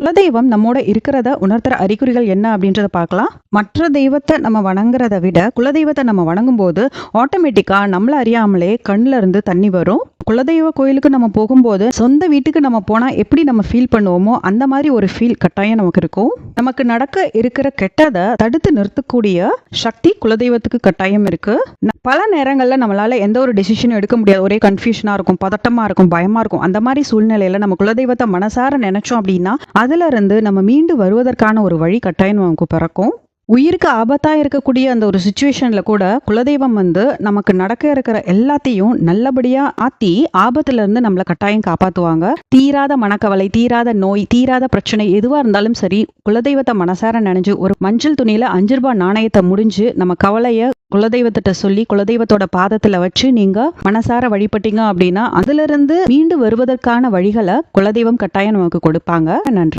குலதெய்வம் நம்மோட இருக்கிறத உணர்த்துற அறிகுறிகள் என்ன அப்படின்றத பார்க்கலாம். மற்ற தெய்வத்தை நம்ம வணங்குறத விட குலதெய்வத்தை நம்ம வணங்கும் போது ஆட்டோமேட்டிக்கா நம்மள அறியாமலே கண்ணுல இருந்து தண்ணி வரும். குலதெய்வ கோயிலுக்கு நம்ம போகும்போது சொந்த வீட்டுக்கு நம்ம போனா எப்படி நம்ம ஃபீல் பண்ணுவோமோ அந்த மாதிரி ஒரு ஃபீல் கட்டாயம் நமக்கு இருக்கும். நமக்கு நடக்க இருக்கிற கெட்டதை தடுத்து நிறுத்தக்கூடிய சக்தி குலதெய்வத்துக்கு கட்டாயம் இருக்கு. பல நேரங்களில் நம்மளால எந்த ஒரு டெசிஷனும் எடுக்க முடியாது. ஒரே கன்ஃபியூஷனா இருக்கும் பதட்டமா இருக்கும் பயமா இருக்கும். அந்த மாதிரி சூழ்நிலையில நம்ம குலதெய்வத்தை மனசார நினைச்சோம் அப்படின்னா அதுல இருந்து நம்ம மீண்டு வருவதற்கான ஒரு வழி கட்டாயம் நமக்கு பிறக்கும். உயிருக்கு ஆபத்தாக இருக்கக்கூடிய அந்த ஒரு சுச்சுவேஷனில் கூட குலதெய்வம் வந்து நமக்கு நடக்க இருக்கிற எல்லாத்தையும் நல்லபடியாக ஆத்தி ஆபத்துலேருந்து இருந்து நம்மள கட்டாயம் காப்பாற்றுவாங்க தீராத மனக்கவலை தீராத நோய் தீராத பிரச்சனை எதுவாக இருந்தாலும் சரி குலதெய்வத்தை மனசார நினைஞ்சு ஒரு மஞ்சள் துணியில் அஞ்சு ரூபாய் நாணயத்தை முடிஞ்சு நம்ம கவலையை குலதெய்வத்திட்ட சொல்லி குலதெய்வத்தோட பாதத்துல வச்சு நீங்க மனசார வழிபட்டீங்க அப்படின்னா அதுல இருந்து மீண்டு வருவதற்கான வழிகளை குலதெய்வம் கட்டாயம் நமக்கு கொடுப்பாங்க. நன்றி.